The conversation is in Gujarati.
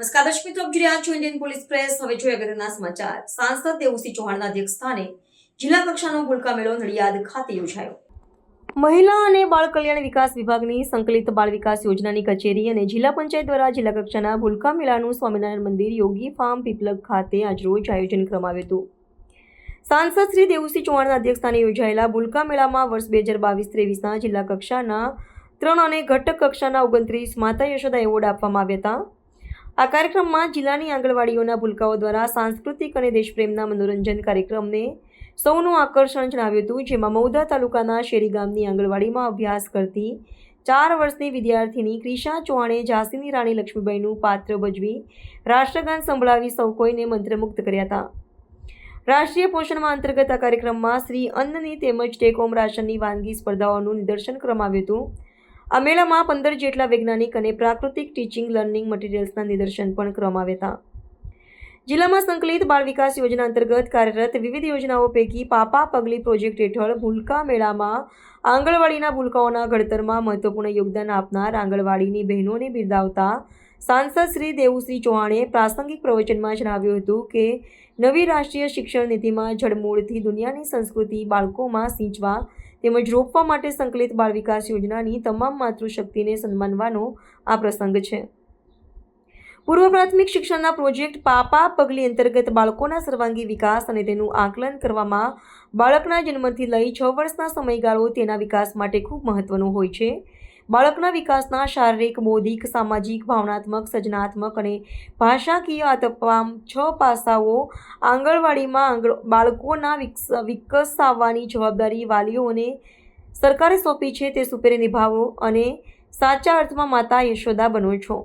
નમસ્કાર દર્શક મિત્રો, આપ જોઈ ઇન્ડિયન પોલીસ પ્રેસ હવે જોઈએ અગત્યના સમાચાર. સાંસદ દેવુસિંહ ચૌહાણના અધ્યક્ષ સ્થાને જિલ્લા કક્ષાનો ભૂલકા મેળો નડિયાદ ખાતે યોજાયો. મહિલા અને બાળ કલ્યાણ વિકાસ વિભાગની સંકલિત બાળ વિકાસ યોજનાની કચેરી અને જિલ્લા પંચાયત દ્વારા જિલ્લા કક્ષાના ભૂલકા મેળાનું સ્વામિનારાયણ મંદિર યોગી ફાર્મ પીપલગ ખાતે આજરોજ આયોજન કરવામાં આવ્યું હતું. સાંસદ શ્રી દેવુસિંહ ચૌહાણના અધ્યક્ષસ્થાને યોજાયેલા ભૂલકા મેળામાં વર્ષ બે હજાર બાવીસ ત્રેવીસના જિલ્લા કક્ષાના ત્રણ અને ઘટક કક્ષાના ઓગણત્રીસ માતા યશોદા એવોર્ડ આપવામાં આવ્યા હતા. આ કાર્યક્રમમાં જિલ્લાની આંગણવાડીઓના ભૂલકાઓ દ્વારા સાંસ્કૃતિક અને દેશપ્રેમના મનોરંજન કાર્યક્રમને સૌનું આકર્ષણ જણાવ્યું હતું, જેમાં મૌદા તાલુકાના શેરી ગામની આંગણવાડીમાં અભ્યાસ કરતી ચાર વર્ષની વિદ્યાર્થીની ક્રિશા ચૌહાણે ઝાંસીની રાણી લક્ષ્મીબાઈનું પાત્ર ભજવી રાષ્ટ્રગાન સંભળાવી સૌ કોઈને મંત્રમુગ્ધ કર્યા હતા. રાષ્ટ્રીય પોષણમાં અંતર્ગત આ કાર્યક્રમમાં શ્રી અન્નની તેમજ ટેક હોમ રાશનની વાનગી સ્પર્ધાઓનું નિદર્શન કરવામાં આવ્યું હતું. આ મેળામાં પંદર જેટલા વૈજ્ઞાનિક અને પ્રાકૃતિક ટીચિંગ લર્નિંગ મટીરિયલ્સના નિદર્શન પણ કરવામાં આવ્યા હતા. જિલ્લામાં સંકલિત બાળ વિકાસ યોજના અંતર્ગત કાર્યરત વિવિધ યોજનાઓ પૈકી પાપા પગલી પ્રોજેક્ટ હેઠળ ભૂલકા મેળામાં આંગણવાડીના ભૂલકાઓના ઘડતરમાં મહત્વપૂર્ણ યોગદાન આપનાર આંગણવાડીની બહેનોને બિરદાવતા સાંસદ શ્રી દેવુસિંહ ચૌહાણે પ્રાસંગિક પ્રવચનમાં જણાવ્યું હતું કે, નવી રાષ્ટ્રીય શિક્ષણ નીતિમાં જડમૂળથી દુનિયાની સંસ્કૃતિ બાળકોમાં સિંચવા તેમજ રોપવા માટે સંકલિત બાળ વિકાસ યોજનાની તમામ માતૃશક્તિને સન્માનવાનો આ પ્રસંગ છે. પૂર્વ પ્રાથમિક શિક્ષણના પ્રોજેક્ટ પાપા પગલી અંતર્ગત બાળકોના સર્વાંગી વિકાસ અને તેનું આકલન કરવામાં બાળકના જન્મથી લઈ છ વર્ષના સમયગાળો તેના વિકાસ માટે ખૂબ મહત્વનો હોય છે. બાળકના વિકાસના શારીરિક, બૌદ્ધિક, સામાજિક, ભાવનાત્મક, સર્જનાત્મક અને ભાષાકીય આ તમામ છ પાસાઓ આંગણવાડીમાં આંગણ બાળકોના વિકસાવવાની જવાબદારી વાલીઓને સરકારે સોંપી છે. તે સુપેરે નિભાવો અને સાચા અર્થમાં માતા યશોદા બનો છો.